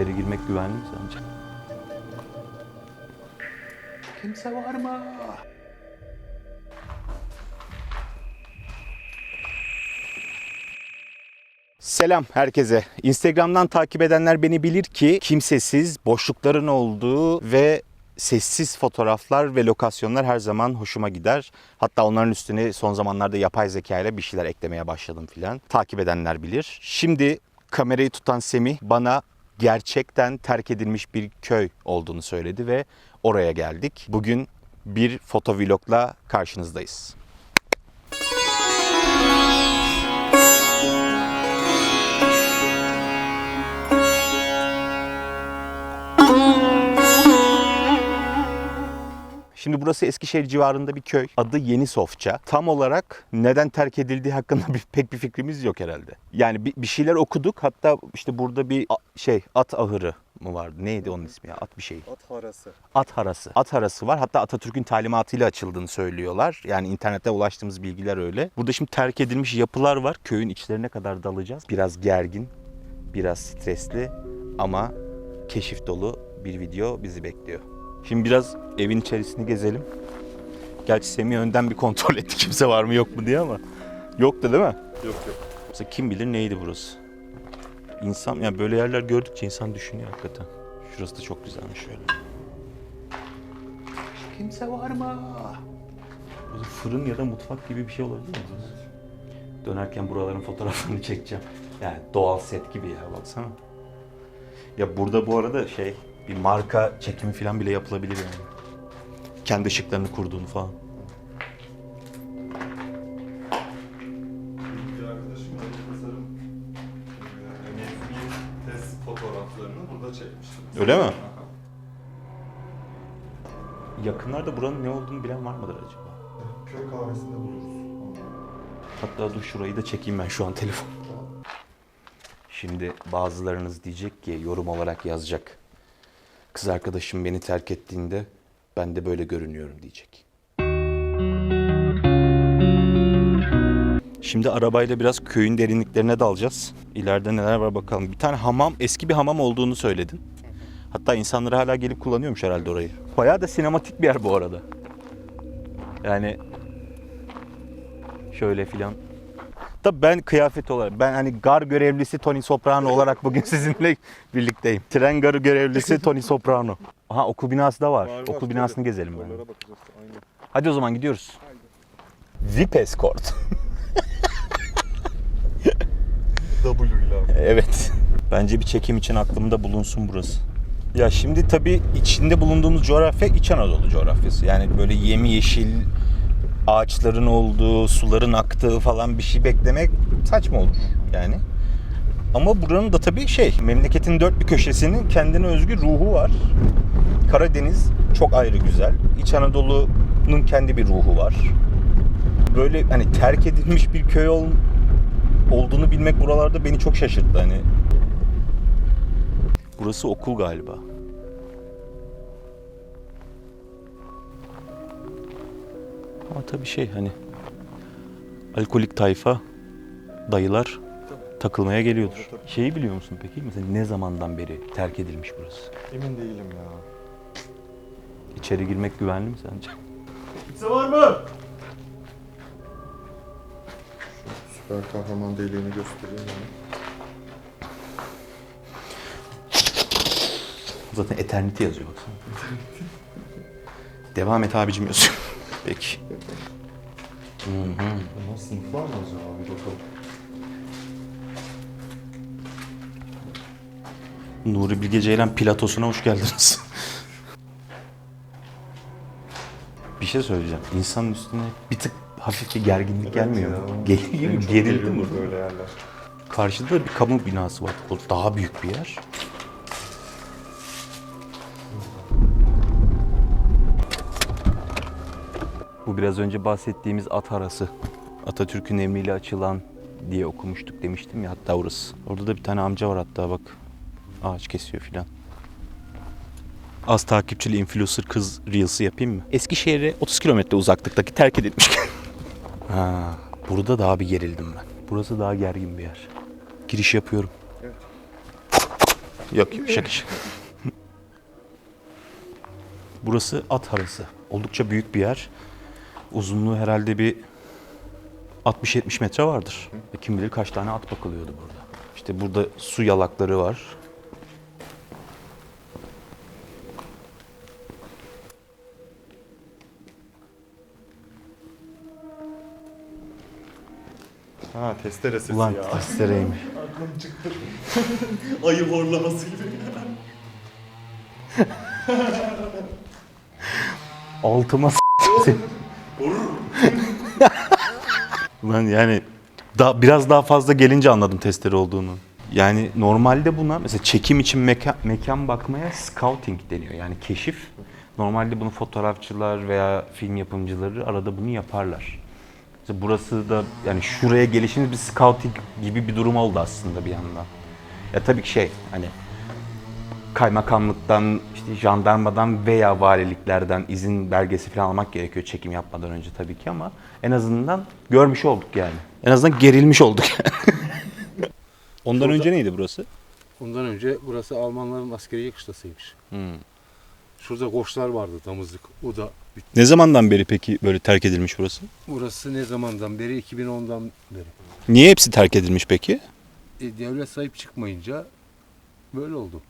İçeri girmek güvenli mi sence? Kimse var mı? Selam herkese. Instagram'dan takip edenler beni bilir ki kimsesiz, boşlukların olduğu ve sessiz fotoğraflar ve lokasyonlar her zaman hoşuma gider. Hatta onların üstüne son zamanlarda yapay zeka ile bir şeyler eklemeye başladım filan. Takip edenler bilir. Şimdi kamerayı tutan Semih bana gerçekten terk edilmiş bir köy olduğunu söyledi ve oraya geldik. Bugün bir fotovlogla karşınızdayız. Şimdi burası Eskişehir civarında bir köy. Adı Yeni Sofça. Tam olarak neden terk edildiği hakkında bir, pek bir fikrimiz yok herhalde. Yani bir, bir şeyler okuduk. Hatta işte burada bir şey at ahırı mı vardı? Neydi onun ismi ya? At bir şey. At harası. At harası. At harası var. Hatta Atatürk'ün talimatıyla açıldığını söylüyorlar. Yani internette ulaştığımız bilgiler öyle. Burada şimdi terk edilmiş yapılar var. Köyün içlerine kadar dalacağız. Biraz gergin, biraz stresli ama keşif dolu bir video bizi bekliyor. Şimdi biraz evin içerisini gezelim. Gerçi Semih önden bir kontrol etti kimse var mı yok mu diye ama yoktu değil mi? Yok yok. Mesela kim bilir neydi burası? İnsan yani böyle yerler gördükçe insan düşünüyor hakikaten. Şurası da çok güzelmiş şöyle. Kimse var mı? Burada fırın ya da mutfak gibi bir şey olabilir mi? Dönerken buraların fotoğraflarını çekeceğim. Yani doğal set gibi ya baksana. Ya burada bu arada şey bir marka çekimi falan bile yapılabilir yani. Kendi ışıklarını kurduğunu falan. Bir arkadaşım öyle tasarım e, mezuniyet test fotoğraflarını burada çekmiştim. Öyle mi? Aha. Yakınlarda buranın ne olduğunu bilen var mıdır acaba? Köy kahvesinde buluruz. Hatta dur şurayı da çekeyim ben şu an telefon. Şimdi bazılarınız diyecek ki yorum olarak yazacak. Kız arkadaşım beni terk ettiğinde ben de böyle görünüyorum diyecek. Şimdi arabayla biraz köyün derinliklerine dalacağız. İleride neler var bakalım. Bir tane hamam, eski bir hamam olduğunu söyledin. Hatta insanlar hala gelip kullanıyormuş herhalde orayı. Bayağı da sinematik bir yer bu arada. Yani şöyle filan. Tabii ben kıyafet olarak, ben hani gar görevlisi Tony Soprano olarak bugün sizinle birlikteyim. Tren garı görevlisi Tony Soprano. Aha okul binası da var. Var, var, okul tabii. binasını gezelim ben. Oralara bakacağız. Aynen. Hadi o zaman gidiyoruz. VIP Escort. W ile. evet. Bence bir çekim için aklımda bulunsun burası. Ya şimdi tabii içinde bulunduğumuz coğrafya İç Anadolu coğrafyası. Yani böyle yemyeşil ağaçların olduğu, suların aktığı falan bir şey beklemek saçma olur yani. Ama buranın da tabii şey, memleketin dört bir köşesinin kendine özgü ruhu var. Karadeniz çok ayrı güzel. İç Anadolu'nun kendi bir ruhu var. Böyle hani terk edilmiş bir köy ol, olduğunu bilmek buralarda beni çok şaşırttı hani. Burası okul galiba. Ama tabii şey hani alkolik tayfa dayılar takılmaya geliyordur. Tabii, tabii. Şeyi biliyor musun peki? Mesela ne zamandan beri terk edilmiş burası? Emin değilim ya. İçeri girmek güvenli mi sence? Kimse var mı? Süper kahraman deliğini göstereyim yani. Zaten Eternity yazıyor baksana. Devam et abicim yazıyor. Peki. Hı hı. Bunlar sınıflar mı acaba? Bir bakalım. Nuri Bilge Ceylan Platos'una hoş geldiniz. bir şey söyleyeceğim. İnsanın üstüne bir tık hafif bir gerginlik gelmiyor mu? Geliyor mu? Gerildi mi? Böyle yerler. Karşıda bir kamu binası var. O daha büyük bir yer. Bu biraz önce bahsettiğimiz at arası. Atatürk'ün emriyle açılan diye okumuştuk demiştim ya hatta orası. Orada da bir tane amca var hatta bak. Ağaç kesiyor filan. Az takipçili influencer kız reels'ı yapayım mı? Eskişehir'e 30 kilometre uzaklıktaki terk edilmiş. ha, burada daha bir gerildim ben. Burası daha gergin bir yer. Giriş yapıyorum. Yok yok şaka şaka. Burası at harası. Oldukça büyük bir yer. Uzunluğu herhalde bir 60-70 metre vardır. Ve kim bilir kaç tane at bakılıyordu burada. İşte burada su yalakları var. Ha testere sesi Ulan ya. testereymiş. Aklım çıktı. Ayı horlaması gibi. Altıma s- Ulan yani da, biraz daha fazla gelince anladım testere olduğunu. Yani normalde buna mesela çekim için mekan, mekan bakmaya scouting deniyor. Yani keşif. Normalde bunu fotoğrafçılar veya film yapımcıları arada bunu yaparlar. Mesela burası da yani şuraya gelişiniz bir scouting gibi bir durum oldu aslında bir yandan. Ya tabii ki şey hani kaymakamlıktan, işte jandarmadan veya valiliklerden izin belgesi falan almak gerekiyor çekim yapmadan önce tabii ki ama en azından görmüş olduk yani. En azından gerilmiş olduk. Ondan önce neydi burası? Ondan önce burası Almanların askeri kışlasıymış. Şurada koçlar vardı damızlık. O da bitti. Ne zamandan beri peki böyle terk edilmiş burası? Burası ne zamandan beri? 2010'dan beri. Niye hepsi terk edilmiş peki? E, devlet sahip çıkmayınca böyle oldu.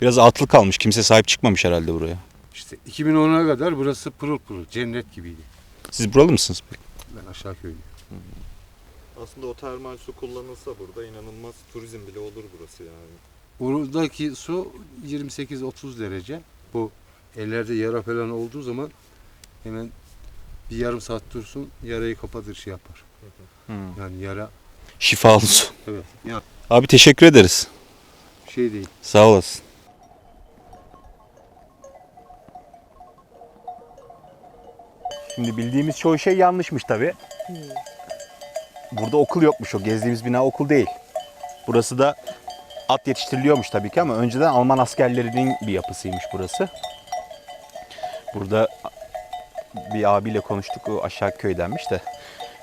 Biraz atıl kalmış. Kimse sahip çıkmamış herhalde buraya. İşte 2010'a kadar burası pırıl pırıl, cennet gibiydi. Siz buralı mısınız? Ben aşağı köylüyüm. Aslında o termal su kullanılsa burada inanılmaz turizm bile olur burası yani. Buradaki su 28-30 derece. Bu ellerde yara falan olduğu zaman hemen bir yarım saat dursun yarayı kapatır şey yapar. Yani yara Şifalı su. evet ya Abi teşekkür ederiz. şey değil. Sağ olasın. Şimdi bildiğimiz çoğu şey yanlışmış tabi. Burada okul yokmuş o. Gezdiğimiz bina okul değil. Burası da at yetiştiriliyormuş tabii ki ama önceden Alman askerlerinin bir yapısıymış burası. Burada bir abiyle konuştuk. O aşağı köydenmiş de.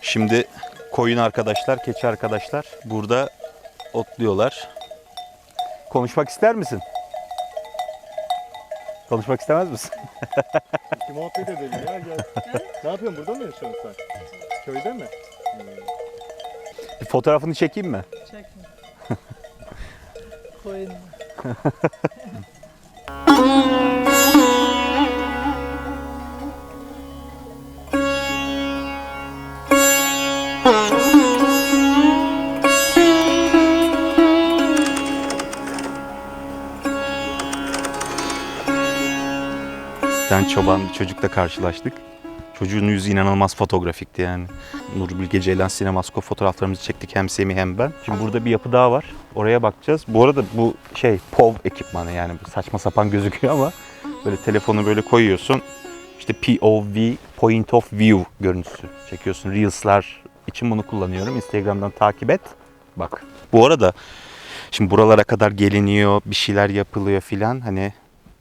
Şimdi koyun arkadaşlar, keçi arkadaşlar burada otluyorlar. Konuşmak ister misin? Konuşmak istemez misin? Bir muhabbet edelim ya gel. ne yapıyorsun burada mı yaşıyorsun sen? Köyde mi? Bir fotoğrafını çekeyim mi? Çekme. Koyun. tane çoban bir çocukla karşılaştık. Çocuğun yüzü inanılmaz fotoğrafikti yani. Nur Bilge Ceylan Sinemaskop fotoğraflarımızı çektik hem Semih hem ben. Şimdi burada bir yapı daha var. Oraya bakacağız. Bu arada bu şey POV ekipmanı yani saçma sapan gözüküyor ama böyle telefonu böyle koyuyorsun. İşte POV, Point of View görüntüsü çekiyorsun. Reels'lar için bunu kullanıyorum. Instagram'dan takip et. Bak. Bu arada şimdi buralara kadar geliniyor, bir şeyler yapılıyor filan. Hani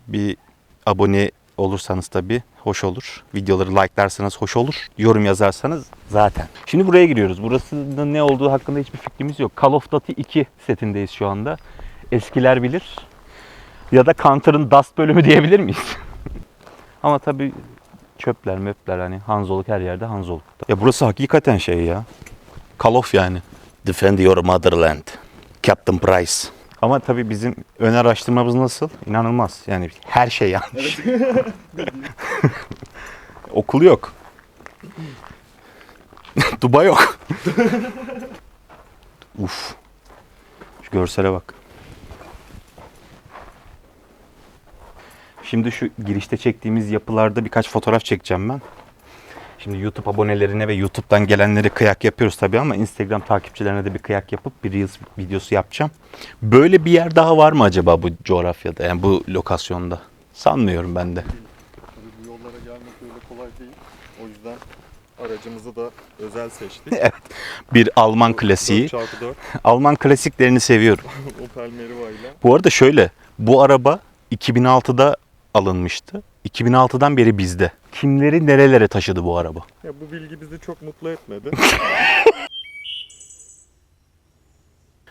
bir abone olursanız tabii hoş olur. Videoları like'larsanız hoş olur. Yorum yazarsanız zaten. Şimdi buraya giriyoruz. Burasının ne olduğu hakkında hiçbir fikrimiz yok. Call of Duty 2 setindeyiz şu anda. Eskiler bilir. Ya da Counter'ın Dust bölümü diyebilir miyiz? Ama tabii çöpler möpler hani Hanzoluk her yerde Hanzoluk. Ya burası hakikaten şey ya. Call of yani. Defend your motherland. Captain Price. Ama tabii bizim ön araştırmamız nasıl? İnanılmaz. Yani her şey yanlış. Okul yok. Duba yok. Uf. Şu görsele bak. Şimdi şu girişte çektiğimiz yapılarda birkaç fotoğraf çekeceğim ben. Şimdi YouTube abonelerine ve YouTube'dan gelenlere kıyak yapıyoruz tabii ama Instagram takipçilerine de bir kıyak yapıp bir Reels videosu yapacağım. Böyle bir yer daha var mı acaba bu coğrafyada? Yani bu lokasyonda? Sanmıyorum ben de. Tabii bu yollara gelmek öyle kolay değil. O yüzden aracımızı da özel seçtik. Bir Alman klasiği. 4x4 Alman klasiklerini seviyorum. Opel Meriva ile. Bu arada şöyle, bu araba 2006'da alınmıştı. 2006'dan beri bizde. Kimleri nerelere taşıdı bu araba? Ya bu bilgi bizi çok mutlu etmedi.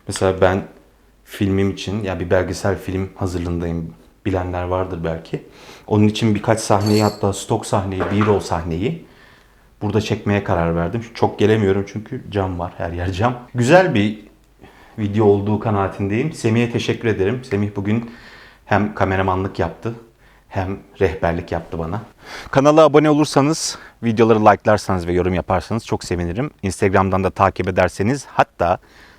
Mesela ben filmim için ya bir belgesel film hazırlığındayım. Bilenler vardır belki. Onun için birkaç sahneyi hatta stok sahneyi, B-roll sahneyi burada çekmeye karar verdim. Çok gelemiyorum çünkü cam var. Her yer cam. Güzel bir video olduğu kanaatindeyim. Semih'e teşekkür ederim. Semih bugün hem kameramanlık yaptı hem rehberlik yaptı bana. Kanala abone olursanız, videoları like'larsanız ve yorum yaparsanız çok sevinirim. Instagram'dan da takip ederseniz hatta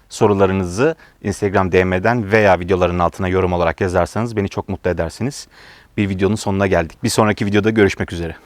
sorularınızı Instagram DM'den veya videoların altına yorum olarak yazarsanız beni çok mutlu edersiniz. Bir videonun sonuna geldik. Bir sonraki videoda görüşmek üzere.